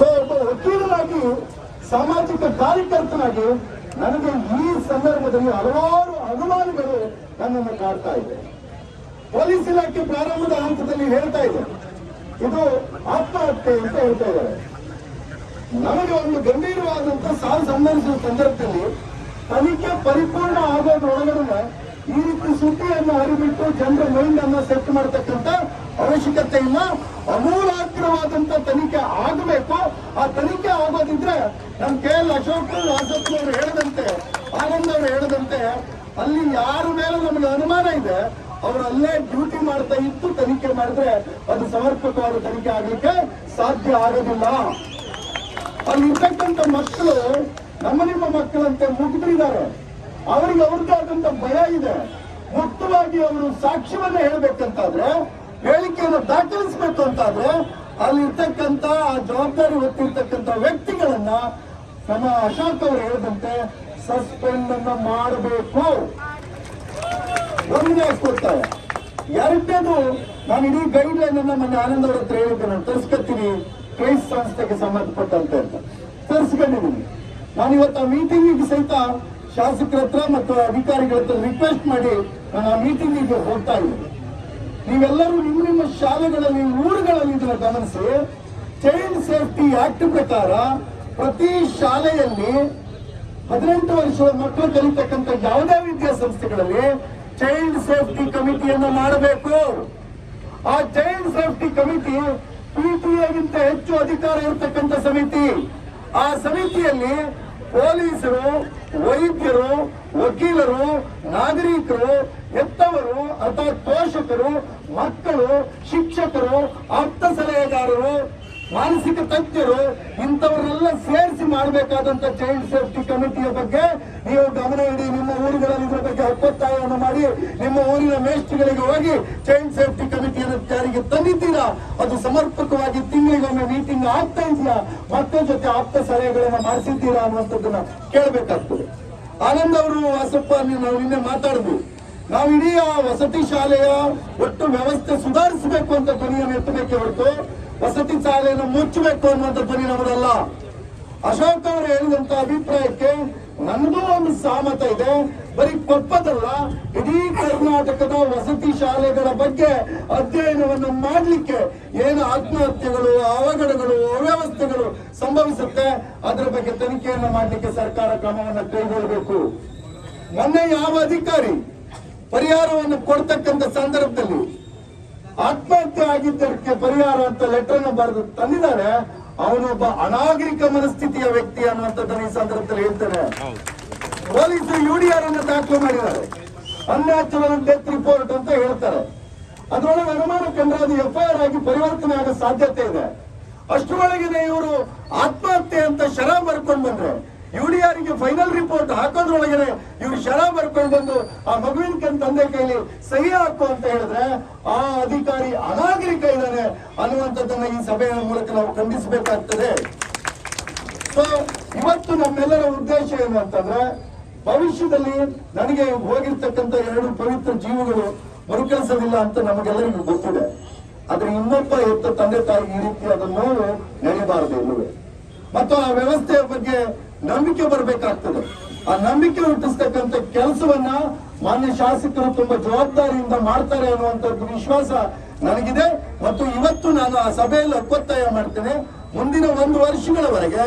So ಒಬ್ಬ ವಕೀಲನಾಗಿ, ಸಾಮಾಜಿಕ ಕಾರ್ಯಕರ್ತನಾಗಿ ನನಗೆ ಈ ಸಂದರ್ಭದಲ್ಲಿ ಹಲವಾರು ಅನುಮಾನಗಳು ನನ್ನನ್ನು ಕಾಡ್ತಾ ಇದೆ. ಪೊಲೀಸ್ ಇಲಾಖೆ ಪ್ರಾರಂಭದ ಹಂತದಲ್ಲಿ ಹೇಳ್ತಾ ಇದೆ. ಇದು ಆತ್ಮಹತ್ಯೆ ಅಂತ ಹೇಳ್ತಾ ಇದ್ದಾರೆ. ನಮಗೆ ಒಂದು ಗಂಭೀರವಾದಂತಹ ಸಾವು ಸಂಬಂಧಿಸಿದ ಸಂದರ್ಭದಲ್ಲಿ ತನಿಖೆ ಪರಿಪೂರ್ಣ ಆಗೋದ್ರೊಳಗಡೆ ಈ ರೀತಿ ಸುದ್ದಿಯನ್ನು ಅರಿಬಿಟ್ಟು ಜನರ ಮೈಂಡ್ ಅನ್ನ ಸೆಟ್ ಮಾಡತಕ್ಕಂತ ಅವಶ್ಯಕತೆ ಇಲ್ಲ. ಅಮೂಲಾಗ್ರವಾದಂತ ತನಿಖೆ ಆಗಬೇಕು. ಆ ತನಿಖೆ ಆಗೋದಿದ್ರೆ ನಮ್ ಕೆ ಎಲ್ ಅಶೋಕ್ ವಾಸಪ್ಪ ಅವರು ಹೇಳದಂತೆ, ಆನಂದ್ ಅವರು ಹೇಳದಂತೆ, ಅಲ್ಲಿ ಯಾರ ಮೇಲೆ ನಮಗೆ ಅನುಮಾನ ಇದೆ ಅವರು ಅಲ್ಲೇ ಡ್ಯೂಟಿ ಮಾಡ್ತಾ ಇತ್ತು ತನಿಖೆ ಮಾಡಿದ್ರೆ ಅದು ಸಮರ್ಪಕವಾದ ತನಿಖೆ ಆಗ್ಲಿಕ್ಕೆ ಸಾಧ್ಯ ಆಗೋದಿಲ್ಲ. ಅಲ್ಲಿ ಇರ್ತಕ್ಕಂಥ ಮಕ್ಕಳು ನಮ್ಮ ನಿಮ್ಮ ಮಕ್ಕಳಂತೆ ಮುಗಿದಿದ್ದಾರೆ ಅವರಿಗೆ ಅವ್ರದ್ದಾದಂತ ಭಯ ಇದೆ. ಮುಕ್ತವಾಗಿ ಅವರು ಸಾಕ್ಷ್ಯವನ್ನ ಹೇಳ್ಬೇಕಂತಾದ್ರೆ ಹೇಳಿಕೆಯನ್ನು ದಾಖಲಿಸಬೇಕು ಅಂತಾದ್ರೆ ಅಲ್ಲಿ ಇರ್ತಕ್ಕಂತ ಆ ಜವಾಬ್ದಾರಿ ಹೊತ್ತಿರ್ತಕ್ಕಂತ ವ್ಯಕ್ತಿಗಳನ್ನ ನಮ್ಮ ಅಶೋಕ್ ಅವರು ಹೇಳಿದಂತೆ ಸಸ್ಪೆಂಡ್ ಅನ್ನ ಮಾಡಬೇಕು. ಒಂದನೇ ಕೊಡ್ತಾರೆ. ಎರಡನೇದು, ನಾನು ಇಡೀ ಗೈಡ್ ಲೈನ್ ಅನ್ನ ಮೊನ್ನೆ ಆನಂದ್ ಅವ್ರ ಹತ್ರ ಹೇಳಿದ್ದೆ, ನಾನು ತರಿಸ್ಕೊತೀನಿ ಕ್ರೈಸ್ ಸಂಸ್ಥೆಗೆ ಸಂಬಂಧಪಟ್ಟಂತೆ ಅಂತ. ತರಿಸ್ಕೊಂಡಿದ್ದೀನಿ. ನಾನು ಇವತ್ತು ಆ ಮೀಟಿಂಗಿಗೆ ಸಹಿತ ಶಾಸಕರ ಹತ್ರ ಮತ್ತು ಅಧಿಕಾರಿಗಳ ಹತ್ರ ರಿಕ್ವೆಸ್ಟ್ ಮಾಡಿ ನಾನು ಆ ಮೀಟಿಂಗಿಗೆ ಹೋಗ್ತಾ ಇದ್ದೀನಿ. ನೀವೆಲ್ಲರೂ ನಿಮ್ಮ ನಿಮ್ಮ ಶಾಲೆಗಳಲ್ಲಿ, ಊರುಗಳಲ್ಲಿ ಇದನ್ನು ಗಮನಿಸಿ. ಚೈಲ್ಡ್ ಸೇಫ್ಟಿ ಆಕ್ಟ್ ಪ್ರಕಾರ ಪ್ರತಿ ಶಾಲೆಯಲ್ಲಿ ಹದಿನೆಂಟು ವರ್ಷದ ಮಕ್ಕಳು ಕಲಿತಕ್ಕಂಥ ಯಾವುದೇ ವಿದ್ಯಾಸಂಸ್ಥೆಗಳಲ್ಲಿ ಚೈಲ್ಡ್ ಸೇಫ್ಟಿ ಕಮಿಟಿಯನ್ನು ಮಾಡಬೇಕು. ಆ ಚೈಲ್ಡ್ ಸೇಫ್ಟಿ ಕಮಿಟಿ ಪಿಟಿಎಗಿಂತ ಹೆಚ್ಚು ಅಧಿಕಾರ ಇರತಕ್ಕಂಥ ಸಮಿತಿ. ಆ ಸಮಿತಿಯಲ್ಲಿ ಪೊಲೀಸರು ವೈದ್ಯರು ವಕೀಲರು ನಾಗರಿಕರು ಹೆತ್ತವರು ಅಥವಾ ಪೋಷಕರು ಮಕ್ಕಳು ಶಿಕ್ಷಕರು ಆಪ್ತ ಸಲಹೆಗಾರರು ಮಾನಸಿಕ ತಜ್ಞರು ಇಂಥವರೆಲ್ಲ ಸೇರಿಸಿ ಮಾಡಬೇಕಾದಂತ ಚೈಲ್ಡ್ ಸೇಫ್ಟಿ ಕಮಿಟಿಯ ಬಗ್ಗೆ ನೀವು ಗಮನ ಇಡಿ, ನಿಮ್ಮ ಊರುಗಳಲ್ಲಿ ಇದ್ರ ಬಗ್ಗೆ ಹಕ್ಕೊತ್ತಾಯವನ್ನು ಮಾಡಿ, ನಿಮ್ಮ ಊರಿನ ಮೇಸ್ಟ್ಗಳಿಗೆ ಹೋಗಿ ಚೈಲ್ಡ್ ಸೇಫ್ಟಿ ಕಮಿಟಿಯನ್ನು ಜಾರಿಗೆ ತಂದಿದ್ದೀರಾ? ಅದು ಸಮರ್ಪಕವಾಗಿ ತಿಂಗಳಿಗೊಮ್ಮೆ ಮೀಟಿಂಗ್ ಆಗ್ತಾ ಇದೆಯಾ? ಮತ್ತೆ ಜೊತೆ ಆಪ್ತ ಸಲಹೆಗಳನ್ನ ಮಾಡಿಸಿದ್ದೀರಾ ಅನ್ನುವಂಥದ್ದನ್ನ ಕೇಳಬೇಕಾಗ್ತದೆ. ಆನಂದ್ ಅವರು ವಾಸಪ್ಪ ನಾವು ನಿನ್ನೆ ಮಾತಾಡಿದ್ವಿ. ನಾವು ಇಡೀ ಆ ವಸತಿ ಶಾಲೆಯ ಒಟ್ಟು ವ್ಯವಸ್ಥೆ ಸುಧಾರಿಸಬೇಕು ಅಂತ ಧ್ವನಿಯನ್ನು ಎತ್ತಬೇಕೆ ಹೊರತು, ವಸತಿ ಶಾಲೆಯನ್ನು ಮುಚ್ಚಬೇಕು ಅನ್ನುವಂಥ ಧ್ವನಿ ನಮ್ಮದಲ್ಲ. ಅಶೋಕ್ ಅವರು ಹೇಳಿದಂತ ಅಭಿಪ್ರಾಯಕ್ಕೆ ನನ್ನದು ಒಂದು ಸಾಮತ ಇದೆ. ಬರೀ ಕೊಪ್ಪದಲ್ಲ, ಇಡೀ ಕರ್ನಾಟಕದ ವಸತಿ ಶಾಲೆಗಳ ಬಗ್ಗೆ ಅಧ್ಯಯನವನ್ನು ಮಾಡಲಿಕ್ಕೆ ಏನು ಆತ್ಮಹತ್ಯೆಗಳು, ಅವಘಡಗಳು, ಅವ್ಯವಸ್ಥೆಗಳು ಸಂಭವಿಸುತ್ತೆ, ಅದರ ಬಗ್ಗೆ ತನಿಖೆಯನ್ನು ಮಾಡಲಿಕ್ಕೆ ಸರ್ಕಾರ ಕ್ರಮವನ್ನು ಕೈಗೊಳ್ಳಬೇಕು. ಮೊನ್ನೆ ಯಾವ ಅಧಿಕಾರಿ ಪರಿಹಾರವನ್ನು ಕೊಡ್ತಕ್ಕಂಥ ಸಂದರ್ಭದಲ್ಲಿ ಆತ್ಮಹತ್ಯೆ ಆಗಿದ್ದಕ್ಕೆ ಪರಿಹಾರ ಅಂತ ಲೆಟರ್ ಅನ್ನು ಬರೆದು ತಂದಿದ್ದಾರೆ ಅವನೊಬ್ಬ ಅನಾಗರಿಕ ಮನಸ್ಥಿತಿಯ ವ್ಯಕ್ತಿ ಅನ್ನುವಂಥದ್ದನ್ನು ಈ ಸಂದರ್ಭದಲ್ಲಿ ಹೇಳ್ತಾರೆ ಪೊಲೀಸರು ಯುಡಿಆರ್ ಅನ್ನು ದಾಖಲು ಮಾಡಿದ್ದಾರೆ. ಅನ್ಯಾಚುರಲ್ ಡೆತ್ ರಿಪೋರ್ಟ್ ಅಂತ ಹೇಳ್ತಾರೆ. ಅದರೊಳಗೆ ಅನುಮಾನ ಕಂಡ್ರೆ ಅದು ಎಫ್ಐಆರ್ ಆಗಿ ಪರಿವರ್ತನೆ ಆಗೋ ಸಾಧ್ಯತೆ ಇದೆ. ಅಷ್ಟರೊಳಗಿನ ಇವರು ಆತ್ಮಹತ್ಯೆ ಅಂತ ಶರ ಬರ್ಕೊಂಡು ಬಂದ್ರೆ ಯುಡಿಆರ್ಗೆ ಫೈನಲ್ ರಿಪೋರ್ಟ್ ಹಾಕೋದ್ರೊಳಗಡೆ ಇವ್ರು ಶರ ಬರ್ಕೊಂಡು ಬಂದು ಆ ಮಗುವಿನ ತಂದೆ ಕೈಲಿ ಸಹಿ ಹಾಕು ಅಂತ ಹೇಳಿದ್ರೆ ಆ ಅಧಿಕಾರಿ ಅನಾಗರಿಕ ಇದ್ದಾನೆ ಅನ್ನುವಂಥದ್ದನ್ನ ಈ ಸಭೆಯ ಮೂಲಕ ನಾವು ಖಂಡಿಸಬೇಕಾಗ್ತದೆ. ಸೊ ಇವತ್ತು ನಮ್ಮೆಲ್ಲರ ಉದ್ದೇಶ ಏನು ಅಂತಂದ್ರೆ ಭವಿಷ್ಯದಲ್ಲಿ ನನಗೆ ಹೋಗಿರ್ತಕ್ಕಂಥ ಎರಡು ಪವಿತ್ರ ಜೀವಗಳು ಮರುಕೆಲಸವಿಲ್ಲ ಅಂತ ನಮಗೆಲ್ಲರಿಗೂ ಗೊತ್ತಿದೆ. ಆದ್ರೆ ಇನ್ನೊಬ್ಬ ಹೆತ್ತ ತಂದೆ ತಾಯಿ ಈ ರೀತಿಯಾದ ನೋವು ನಡೆಯಬಾರದು ಮತ್ತು ಆ ವ್ಯವಸ್ಥೆಯ ಬಗ್ಗೆ ನಂಬಿಕೆ ಬರಬೇಕಾಗ್ತದೆ. ಆ ನಂಬಿಕೆ ಹುಟ್ಟಿಸ್ತಕ್ಕಂಥ ಕೆಲಸವನ್ನ ಮಾನ್ಯ ಶಾಸಕರು ತುಂಬಾ ಜವಾಬ್ದಾರಿಯಿಂದ ಮಾಡ್ತಾರೆ ಅನ್ನುವಂಥದ್ದು ವಿಶ್ವಾಸ ನನಗಿದೆ. ಮತ್ತು ಇವತ್ತು ನಾನು ಆ ಸಭೆಯಲ್ಲಿ ಒತ್ತಾಯ ಮಾಡ್ತೇನೆ. ಮುಂದಿನ ಒಂದು ವರ್ಷಗಳವರೆಗೆ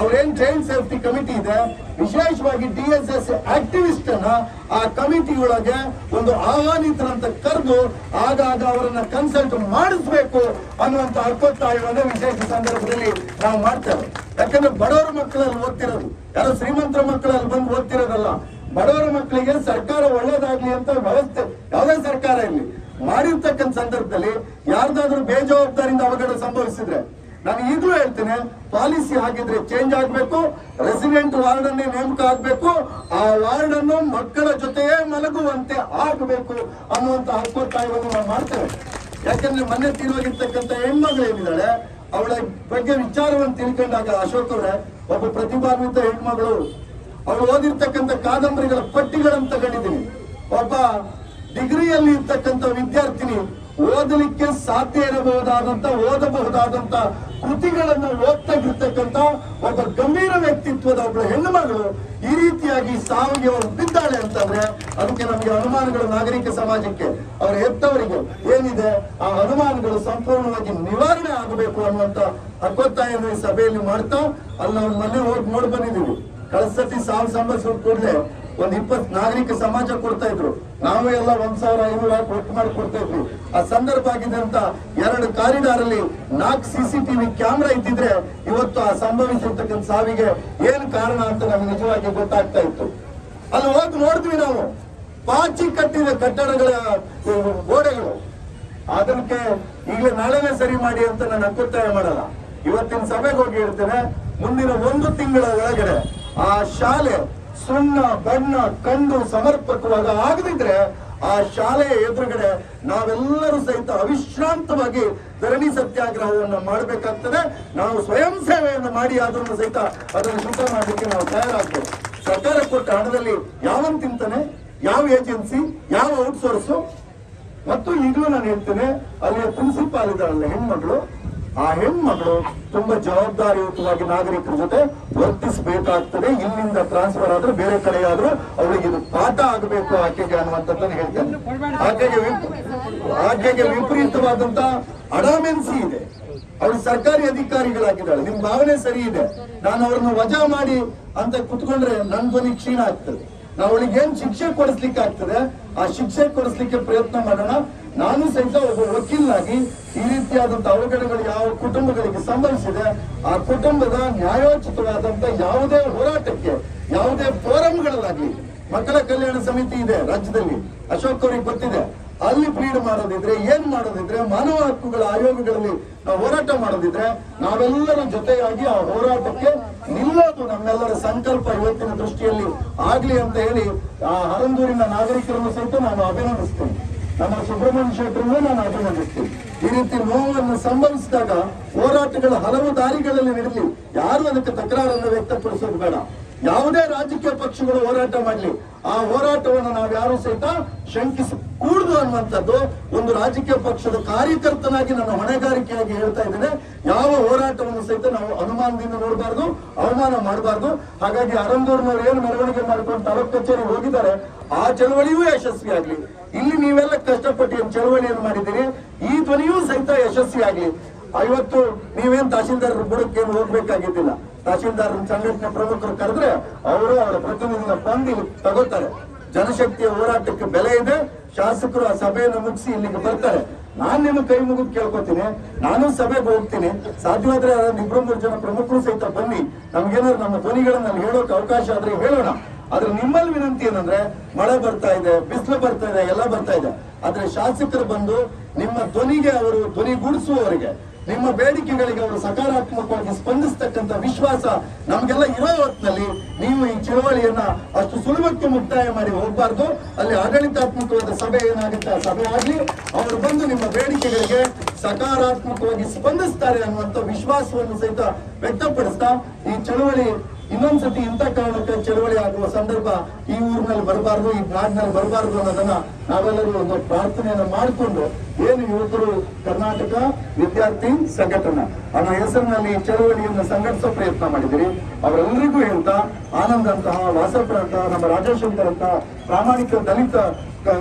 ಅವ್ರೇನ್ ಚೈಲ್ಡ್ ಸೇಫ್ಟಿ ಕಮಿಟಿ ಇದೆ, ವಿಶೇಷವಾಗಿ ಡಿ ಎಸ್ ಎಸ್ ಆಕ್ಟಿವಿಸ್ಟ್ ಅನ್ನ ಆ ಕಮಿಟಿ ಒಳಗೆ ಒಂದು ಆಹ್ವಾನಿತರಂತ ಕರೆದು ಆಗಾಗ ಅವರನ್ನ ಕನ್ಸಲ್ಟ್ ಮಾಡಿಸ್ಬೇಕು ಅನ್ನುವಂತ ಹಕ್ಕೊತ್ತಾಯವನ್ನು ವಿಶೇಷ ಸಂದರ್ಭದಲ್ಲಿ ನಾವು ಮಾಡ್ತೇವೆ. ಯಾಕಂದ್ರೆ ಬಡವರ ಮಕ್ಕಳಲ್ಲಿ ಓದ್ತಿರೋದು. ಯಾರೋ ಶ್ರೀಮಂತರ ಮಕ್ಕಳಲ್ಲಿ ಬಂದು ಓದ್ತಿರೋದಲ್ಲ, ಬಡವರ ಮಕ್ಕಳಿಗೆ ಸರ್ಕಾರ ಒಳ್ಳೇದಾಗ್ಲಿ ಅಂತ ವ್ಯವಸ್ಥೆ ಯಾವುದೇ ಸರ್ಕಾರ ಇರಲಿ. ಮಾಡಿರ್ತಕ್ಕಂಥ ಸಂದರ್ಭದಲ್ಲಿ ಯಾರ್ದಾದ್ರೂ ಬೇಜವಾಬ್ದಾರಿಯಿಂದ ಅವಘಡ ಸಂಭವಿಸಿದ್ರೆ ನಾನು ಈಗಲೂ ಹೇಳ್ತೇನೆ, ಪಾಲಿಸಿ ಹಾಕಿದ್ರೆ ಚೇಂಜ್ ಆಗಬೇಕು ರೆಸಿಡೆಂಟ್ ವಾರ್ಡ್ ಅನ್ನೇ ನೇಮಕ ಆಗಬೇಕು, ಆ ವಾರ್ಡ್ ಅನ್ನು ಮಕ್ಕಳ ಜೊತೆಯೇ ಮಲಗುವಂತೆ ಆಗಬೇಕು ಅನ್ನುವಂತ ಹಕ್ಕೊತ್ತಾಯವನ್ನು ನಾವು ಮಾಡ್ತೇವೆ. ಯಾಕಂದ್ರೆ ಮೊನ್ನೆ ತೀರೋಗಿರ್ತಕ್ಕಂಥ ಹೆಣ್ಮಗಳು ಏನಿದ್ದಾಳೆ ಅವಳ ಬಗ್ಗೆ ವಿಚಾರವನ್ನು ತಿಳ್ಕೊಂಡಾಗ ಅಶೋಕ್ ಅವರೇ, ಒಬ್ಬ ಪ್ರತಿಭಾನ್ವಿತ ಹೆಣ್ಮಗಳು. ಅವಳು ಓದಿರ್ತಕ್ಕಂಥ ಕಾದಂಬರಿಗಳ ಪಟ್ಟಿಗಳನ್ನು ತಗೊಂಡಿದ್ದೀನಿ. ಒಬ್ಬ ಡಿಗ್ರಿಯಲ್ಲಿ ಇರ್ತಕ್ಕಂಥ ವಿದ್ಯಾರ್ಥಿನಿ. ಓದಲಿಕ್ಕೆ ಸಾಧ್ಯ ಇರಬಹುದಾದಂತ, ಓದಬಹುದಾದಂತ ಕೃತಿಗಳನ್ನು ಓದ್ತಾಗಿರ್ತಕ್ಕಂತ ಒಬ್ಬ ಗಂಭೀರ ವ್ಯಕ್ತಿತ್ವದ ಒಬ್ಬ ಹೆಣ್ಣು ಮಗಳು ಈ ರೀತಿಯಾಗಿ ಸಾವಿಗೆ ಅವರು ಬಿದ್ದಾಳೆ ಅಂತಂದ್ರೆ ಅದಕ್ಕೆ ನಮಗೆ ಅನುಮಾನಗಳು ನಾಗರಿಕ ಸಮಾಜಕ್ಕೆ, ಅವರ ಹೆತ್ತವರಿಗೆ ಏನಿದೆ? ಆ ಅನುಮಾನಗಳು ಸಂಪೂರ್ಣವಾಗಿ ನಿವಾರಣೆ ಆಗಬೇಕು ಅನ್ನುವಂತ ಹಕ್ಕೊತ್ತಾಯನ್ನು ಸಭೆಯಲ್ಲಿ ಮಾಡ್ತಾ, ಅಲ್ಲಿ ನಾವು ಮೊನ್ನೆ ಹೋಗಿ ನೋಡಿ ಬಂದಿದ್ದೀವಿ. ಕಳೆದ ಸತಿ ಸಾವು ಸಂಭವಿಸಿದ ಕೂಡಲೇ ಒಂದ್ ಇಪ್ಪತ್ ನಾಗರಿಕ ಸಮಾಜ ಕೊಡ್ತಾ ಇದ್ರು. ನಾವೇ ಎಲ್ಲ ಒಂದ್ ಸಾವಿರ ಐನೂರ ಕೊಟ್ಟು ಮಾಡಿ ಕೊಡ್ತಾ ಇದ್ರು. ಆ ಸಂದರ್ಭ ಆಗಿದೆ ಅಂತ ಎರಡು ಕಾರಿಡಾರ್ ಅಲ್ಲಿ ನಾಲ್ಕು ಸಿಸಿಟಿವಿ ಕ್ಯಾಮ್ರಾ ಇದ್ದಿದ್ರೆ ಇವತ್ತು ಆ ಸಂಭವಿಸಿರ್ತಕ್ಕಂಥ ಸಾವಿಗೆ ಏನ್ ಕಾರಣ ಅಂತ ನಮ್ಗೆ ನಿಜವಾಗಿ ಗೊತ್ತಾಗ್ತಾ ಇತ್ತು. ಅಲ್ಲಿ ಹೋಗಿ ನೋಡಿದ್ವಿ ನಾವು. ಪಾಚಿ ಕಟ್ಟಿದ ಕಟ್ಟಡಗಳ ಗೋಡೆಗಳು. ಅದಕ್ಕೆ ಈಗಲೇ ನಾಳೆನೇ ಸರಿ ಮಾಡಿ ಅಂತ ನಾನು ಒತ್ತಾಯ ಮಾಡಲ್ಲ. ಇವತ್ತಿನ ಸಭೆಗೆ ಹೋಗಿ ಹೇಳ್ತೇನೆ, ಮುಂದಿನ ಒಂದು ತಿಂಗಳ ಒಳಗಡೆ ಆ ಶಾಲೆ ಸುಣ್ಣ, ಬಣ್ಣ ಕಂಡು ಸಮರ್ಪಕವಾಗಿ ಆಗದಿದ್ರೆ ಆ ಶಾಲೆಯ ಎದುರುಗಡೆ ನಾವೆಲ್ಲರೂ ಸಹಿತ ಅವಿಶ್ರಾಂತವಾಗಿ ಧರಣಿ ಸತ್ಯಾಗ್ರಹವನ್ನು ಮಾಡಬೇಕಾಗ್ತದೆ. ನಾವು ಸ್ವಯಂ ಸೇವೆಯನ್ನು ಮಾಡಿ ಅದನ್ನು ಸಹಿತ ಅದನ್ನು ಶುದ್ಧ ಮಾಡಲಿಕ್ಕೆ ನಾವು ತಯಾರಾಗ್ತೇವೆ. ಸರ್ಕಾರ ಕೊಟ್ಟ ಹಣದಲ್ಲಿ ಯಾವನ್ ತಿಂತಾನೆ? ಯಾವ ಏಜೆನ್ಸಿ? ಯಾವ ಔಟ್ಸೋರ್ಸು? ಮತ್ತು ಈಗಲೂ ನಾನು ಹೇಳ್ತೇನೆ, ಅಲ್ಲಿಯ ಪ್ರಿನ್ಸಿಪಾಲ್ ಇದ್ದಾಳಲ್ಲ ಹೆಣ್ಮಗಳು. ಆ ಹೆಣ್ಮಗಳು ತುಂಬಾ ಜವಾಬ್ದಾರಿಯುತವಾಗಿ ನಾಗರಿಕರ ಜೊತೆ ವರ್ತಿಸಬೇಕಾಗ್ತದೆ. ಇಲ್ಲಿಂದ ಟ್ರಾನ್ಸ್ಫರ್ ಆದ್ರೆ ಬೇರೆ ಕಡೆ ಆದ್ರೂ ಅವಳಿಗೆ ಇದು ಪಾಠ ಆಗಬೇಕು ಆಕೆಗೆ ಅನ್ನುವಂಥದ್ದನ್ನು ಹೇಳ್ತೇನೆ ಆಕೆಗೆ ಆಕೆಗೆ ವಿಪರೀತವಾದಂತ ಅಡಾಮೆನ್ಸಿ ಇದೆ. ಅವಳು ಸರ್ಕಾರಿ ಅಧಿಕಾರಿಗಳಾಗಿದ್ದಾಳೆ. ನಿಮ್ ಭಾವನೆ ಸರಿ ಇದೆ. ನಾನು ಅವ್ರನ್ನ ವಜಾ ಮಾಡಿ ಅಂತ ಕುತ್ಕೊಂಡ್ರೆ ನನ್ ಧ್ವನಿ ಕ್ಷೀಣ ಆಗ್ತದೆ. ನಾವು ಅವಳಿಗೆ ಏನ್ ಶಿಕ್ಷೆ ಕೊಡಿಸ್ಲಿಕ್ಕೆ ಆಗ್ತದೆ ಆ ಶಿಕ್ಷೆ ಕೊಡಿಸ್ಲಿಕ್ಕೆ ಪ್ರಯತ್ನ ಮಾಡೋಣ. ನಾನು ಸಹಿತ ಒಬ್ಬ ವಕೀಲನಾಗಿ ಈ ರೀತಿಯಾದಂತಹ ಅವಘಡಗಳು ಯಾವ ಕುಟುಂಬಗಳಿಗೆ ಸಂಬಂಧಿಸಿದೆ, ಆ ಕುಟುಂಬದ ನ್ಯಾಯೋಚಿತವಾದಂತ ಯಾವುದೇ ಹೋರಾಟಕ್ಕೆ, ಯಾವುದೇ ಫೋರಂಗಳಲ್ಲಾಗ್ಲಿ ಮಕ್ಕಳ ಕಲ್ಯಾಣ ಸಮಿತಿ ಇದೆ ರಾಜ್ಯದಲ್ಲಿ, ಅಶೋಕ್ ಅವರಿಗೆ ಗೊತ್ತಿದೆ. ಅಲ್ಲಿ ಫ್ರೀಡ್ ಮಾಡೋದಿದ್ರೆ, ಏನ್ ಮಾಡೋದಿದ್ರೆ, ಮಾನವ ಹಕ್ಕುಗಳ ಆಯೋಗಗಳಲ್ಲಿ ನಾವು ಹೋರಾಟ ಮಾಡೋದಿದ್ರೆ, ನಾವೆಲ್ಲರ ಜೊತೆಯಾಗಿ ಆ ಹೋರಾಟಕ್ಕೆ ನಿಲ್ಲೋದು ನಮ್ಮೆಲ್ಲರ ಸಂಕಲ್ಪ ಇವತ್ತಿನ ದೃಷ್ಟಿಯಲ್ಲಿ ಆಗ್ಲಿ ಅಂತ ಹೇಳಿ ಆ ಹರಂದೂರಿನ ನಾಗರಿಕರನ್ನು ಸಹಿತ ನಾನು ಅಭಿನಂದಿಸ್ತೇನೆ. ನಮ್ಮ ಸುಬ್ರಹ್ಮಣ್ಯ ಶೆಟ್ಟರನ್ನು ನಾನು ಅಭಿನಂದಿಸ್ತೀನಿ. ಈ ರೀತಿ ನೋವನ್ನು ಸಂಭವಿಸಿದಾಗ ಹೋರಾಟಗಳ ಹಲವು ದಾರಿಗಳಲ್ಲಿ ನಡೆಯಲಿ. ಯಾರು ಅದಕ್ಕೆ ತಕರಾರನ್ನು ವ್ಯಕ್ತಪಡಿಸೋದು ಬೇಡ. ಯಾವುದೇ ರಾಜಕೀಯ ಪಕ್ಷಗಳು ಹೋರಾಟ ಮಾಡಲಿ. ಆ ಹೋರಾಟವನ್ನು ನಾವು ಯಾರು ಸಹಿತ ಶಂಕಿಸ ಕೂಡುದು ಅನ್ನುವಂಥದ್ದು ಒಂದು ರಾಜಕೀಯ ಪಕ್ಷದ ಕಾರ್ಯಕರ್ತನಾಗಿ ನನ್ನ ಹೊಣೆಗಾರಿಕೆಯಾಗಿ ಹೇಳ್ತಾ ಇದ್ದೇನೆ. ಯಾವ ಹೋರಾಟವನ್ನು ಸಹಿತ ನಾವು ಅನುಮಾನದಿಂದ ನೋಡಬಾರ್ದು, ಅವಮಾನ ಮಾಡಬಾರ್ದು. ಹಾಗಾಗಿ ಅರಂದೂರ್ನವ್ರು ಏನು ಮೆರವಣಿಗೆ ಮಾಡ್ಕೊಂಡು ತಾಲೂಕು ಕಚೇರಿ ಹೋಗಿದ್ದಾರೆ, ಆ ಚಳವಳಿಯೂ ಯಶಸ್ವಿ ಆಗ್ಲಿ. ಇಲ್ಲಿ ನೀವೆಲ್ಲ ಕಷ್ಟಪಟ್ಟು ಏನು ಚಳವಳಿಯನ್ನು ಮಾಡಿದ್ದೀರಿ, ಈ ಧ್ವನಿಯೂ ಸಹಿತ ಯಶಸ್ವಿ ಆಗ್ಲಿ. ಇವತ್ತು ನೀವೇನ್ ತಹಶೀಲ್ದಾರ್ ಬುಡಕ್ಕೆ ಏನು ಹೋಗ್ಬೇಕಾಗಿದ್ದಿಲ್ಲ. ತಹಶೀಲ್ದಾರ್ ಸಂಘಟನೆ ಪ್ರಮುಖರು ಕರೆದ್ರೆ, ಅವರು ಅವರ ಪ್ರತಿನಿಧಿಗಳ ಬಂದು ತಗೋತಾರೆ. ಜನಶಕ್ತಿಯ ಹೋರಾಟಕ್ಕೆ ಬೆಲೆ ಇದೆ ಶಾಸಕರು ಆ ಸಭೆಯನ್ನು ಮುಗಿಸಿ ಇಲ್ಲಿಗೆ ಬರ್ತಾರೆ. ನಾನು ನಿಮ್ಮ ಕೈ ಮುಗಿದು ಕೇಳ್ಕೊತೀನಿ. ನಾನು ಸಭೆಗೆ ಹೋಗ್ತೀನಿ. ಸಾಧ್ಯವಾದ್ರೆ ಇಬ್ಬರು ಮೂರು ಜನ ಪ್ರಮುಖರು ಸಹಿತ ಬನ್ನಿ. ನಮ್ಗೇನಾದ್ರು ನಮ್ಮ ಧ್ವನಿಗಳನ್ನ ಹೇಳೋಕೆ ಅವಕಾಶ ಆದ್ರೆ ಹೇಳೋಣ. ಆದ್ರೆ ನಿಮ್ಮಲ್ಲಿ ವಿನಂತಿ ಏನಂದ್ರೆ, ಮಳೆ ಬರ್ತಾ ಇದೆ, ಬಿಸಿಲು ಬರ್ತಾ ಇದೆ, ಎಲ್ಲ ಬರ್ತಾ ಇದೆ. ಆದ್ರೆ ಶಾಸಕರು ಬಂದು ನಿಮ್ಮ ಧ್ವನಿಗೆ ಅವರು ಧ್ವನಿಗೂಡಿಸುವವರಿಗೆ ನಿಮ್ಮ ಬೇಡಿಕೆಗಳಿಗೆ ಅವರು ಸಕಾರಾತ್ಮಕವಾಗಿ ಸ್ಪಂದಿಸ್ತಕ್ಕಂಥ ವಿಶ್ವಾಸ ನಮ್ಗೆಲ್ಲ ಇರೋ ಹೊತ್ತಿನಲ್ಲಿ ನೀವು ಈ ಚಳವಳಿಯನ್ನ ಅಷ್ಟು ಸುಲಭಕ್ಕೆ ಮುಕ್ತಾಯ ಮಾಡಿ ಹೋಗಬಾರ್ದು. ಅಲ್ಲಿ ಆಡಳಿತಾತ್ಮಕವಾದ ಸಭೆ ಏನಾಗುತ್ತೆ? ಆ ಸಭೆ ಆಗಲಿ, ಅವರು ಬಂದು ನಿಮ್ಮ ಬೇಡಿಕೆಗಳಿಗೆ ಸಕಾರಾತ್ಮಕವಾಗಿ ಸ್ಪಂದಿಸ್ತಾರೆ ಅನ್ನುವಂಥ ವಿಶ್ವಾಸವನ್ನು ಸಹಿತ ವ್ಯಕ್ತಪಡಿಸ್ತಾ ಈ ಚಳವಳಿ ಇನ್ನೊಂದ್ಸತಿ ಇಂಥ ಕಾರಣಕ್ಕೆ ಚಳವಳಿ ಆಗುವ ಸಂದರ್ಭ ಈ ಊರಿನಲ್ಲಿ ಬರಬಾರ್ದು, ಈ ನಾಡಿನಲ್ಲಿ ಬರಬಾರ್ದು ಅನ್ನೋದನ್ನ ನಾವೆಲ್ಲರೂ ಒಂದು ಪ್ರಾರ್ಥನೆಯನ್ನ ಮಾಡಿಕೊಂಡು ಏನು ಯುವಕರು ಕರ್ನಾಟಕ ವಿದ್ಯಾರ್ಥಿ ಸಂಘಟನಾ ಅನ್ನೋ ಹೆಸರಿನಲ್ಲಿ ಚಳವಳಿಯನ್ನು ಸಂಘಟಿಸೋ ಪ್ರಯತ್ನ ಮಾಡಿದಿರಿ ಅವರೆಲ್ಲರಿಗೂ ಹೇಳ್ತಾ, ಆನಂದ್ ಅಂತಹ ವಾಸಪ್ಪರಂತಹ ನಮ್ಮ ರಾಜಶಂಕರ್ ಅಂತಹ ಪ್ರಾಮಾಣಿಕ ದಲಿತ ಕ-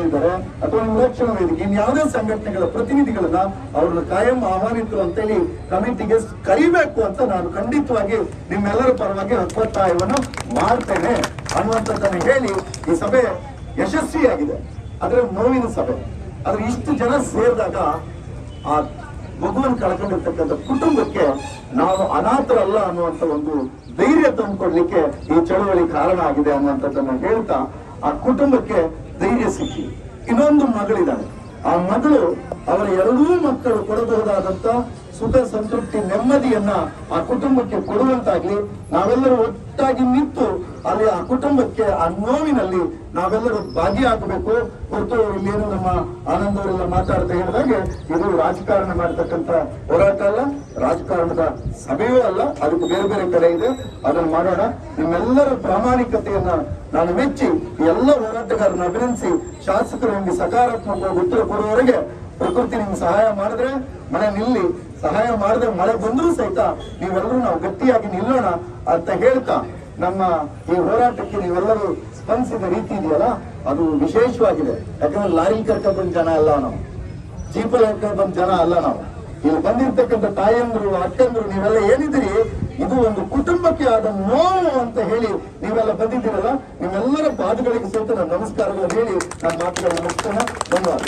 ಇದ್ದಾರೆ. ಅಥವಾ ನಿರ್ಲಕ್ಷಣ ವೇದಿಕೆ ಇನ್ಯಾವುದೇ ಸಂಘಟನೆಗಳ ಪ್ರತಿನಿಧಿಗಳನ್ನ ಅವ್ರನ್ನ ಕಾಯಂ ಆಹ್ವಾನಿತರು ಅಂತೇಳಿ ಕಮಿಟಿಗೆ ಕರಿಬೇಕು ಅಂತ ನಾನು ಖಂಡಿತವಾಗಿ ನಿಮ್ಮೆಲ್ಲರ ಪರವಾಗಿ ಒತ್ತಾಯವನ್ನು ಮಾಡ್ತೇನೆ ಅನ್ನುವಂಥದ್ದನ್ನು ಹೇಳಿ ಈ ಸಭೆ ಯಶಸ್ವಿಯಾಗಿದೆ. ಆದ್ರೆ ನೋವಿನ ಸಭೆ. ಆದ್ರೆ ಇಷ್ಟು ಜನ ಸೇರಿದಾಗ ಆ ಮಗುವನ್ನು ಕಳ್ಕೊಂಡಿರ್ತಕ್ಕಂಥ ಕುಟುಂಬಕ್ಕೆ ನಾವು ಅನಾಥರಲ್ಲ ಅನ್ನುವಂತ ಒಂದು ಧೈರ್ಯ ತಂದುಕೊಡ್ಲಿಕ್ಕೆ ಈ ಚಳುವಳಿ ಕಾರಣ ಆಗಿದೆ ಅನ್ನುವಂಥದ್ದನ್ನ ಹೇಳ್ತಾ ಆ ಕುಟುಂಬಕ್ಕೆ ಧೈರ್ಯ ಸಿಕ್ಕಿ. ಇನ್ನೊಂದು ಮಗಳಿದ್ದಾಳೆ. ಆ ಮಗಳು ಅವರ ಎರಡೂ ಮಕ್ಕಳು ಕೊಡಬಹುದಾದಂತ ಸುಖ, ಸಂತೃಪ್ತಿ, ನೆಮ್ಮದಿಯನ್ನ ಆ ಕುಟುಂಬಕ್ಕೆ ಕೊಡುವಂತಾಗ್ಲಿ ನಾವೆಲ್ಲರೂ ಒಟ್ಟಾಗಿ ನಿಂತು ಅಲ್ಲಿ ಆ ಕುಟುಂಬಕ್ಕೆ ಆ ನೋವಿನಲ್ಲಿ ನಾವೆಲ್ಲರೂ ಭಾಗಿಯಾಗಬೇಕು ಹೊರತು ಇಲ್ಲೇನು ನಮ್ಮ ಆನಂದ್ ಅವರೆಲ್ಲ ಮಾತಾಡ್ತಾ ಹೇಳಿದಾಗೆ ಇದು ರಾಜಕಾರಣ ಮಾಡತಕ್ಕಂತ ಹೋರಾಟ ಅಲ್ಲ, ರಾಜಕಾರಣದ ಸಭೆಯೂ ಅಲ್ಲ, ಅದಕ್ಕೆ ಬೇರೆ ಬೇರೆ ಕಡೆ ಇದೆ. ಅದನ್ನು ಮಾಡೋಣ. ನಿಮ್ಮೆಲ್ಲರ ಪ್ರಾಮಾಣಿಕತೆಯನ್ನ ನಾನು ಮೆಚ್ಚಿ ಎಲ್ಲ ಹೋರಾಟಗಾರನ ಅಭಿನಂದಿಸಿ, ಶಾಸಕರು ನಿಮಗೆ ಸಕಾರಾತ್ಮಕವಾಗಿ ಉತ್ತರ ಕೊಡುವವರೆಗೆ ಪ್ರಕೃತಿ ನಿಮ್ಗೆ ಸಹಾಯ ಮಾಡಿದ್ರೆ, ಮನೆ ನಿಲ್ಲಿ, ಸಹಾಯ ಮಾಡಿದ್ರೆ ಮಳೆ ಬಂದರೂ ಸಹಿತ ನೀವೆಲ್ಲರೂ ನಾವು ಗಟ್ಟಿಯಾಗಿ ನಿಲ್ಲೋಣ ಅಂತ ಹೇಳ್ತಾ ನಮ್ಮ ಈ ಹೋರಾಟಕ್ಕೆ ನೀವೆಲ್ಲರೂ ಸ್ಪಂದಿಸಿದ ರೀತಿ ಇದೆಯಲ್ಲ, ಅದು ವಿಶೇಷವಾಗಿದೆ. ಯಾಕಂದ್ರೆ ಲಾರಿ ಕರ್ಕ ಬಂದ ಜನ ಅಲ್ಲ ನಾವು. ಜೀಪಲ್ಲಿ ಕರ್ಕೊಂಡ್ ಬಂದ ಜನ ಅಲ್ಲ ನಾವು. ಇಲ್ಲಿ ಬಂದಿರ್ತಕ್ಕಂಥ ತಾಯಂದ್ರು, ಅಕ್ಕಂದ್ರು, ನೀವೆಲ್ಲ ಏನಿದ್ರಿ ಇದು ಒಂದು ಕುಟುಂಬಕ್ಕೆ ಆದ ನೋವು ಅಂತ ಹೇಳಿ ನೀವೆಲ್ಲ ಬಂದಿದ್ದೀರಲ್ಲ, ನಿಮ್ಮೆಲ್ಲರ ಪಾದಗಳಿಗೆ ಸಹಿತ ನಾನು ನಮಸ್ಕಾರಗಳನ್ನು ಹೇಳಿ ನಾನು ಮಾತುಗಳನ್ನು ಮುಗಿಸ್ತೇನೆ. ಧನ್ಯವಾದ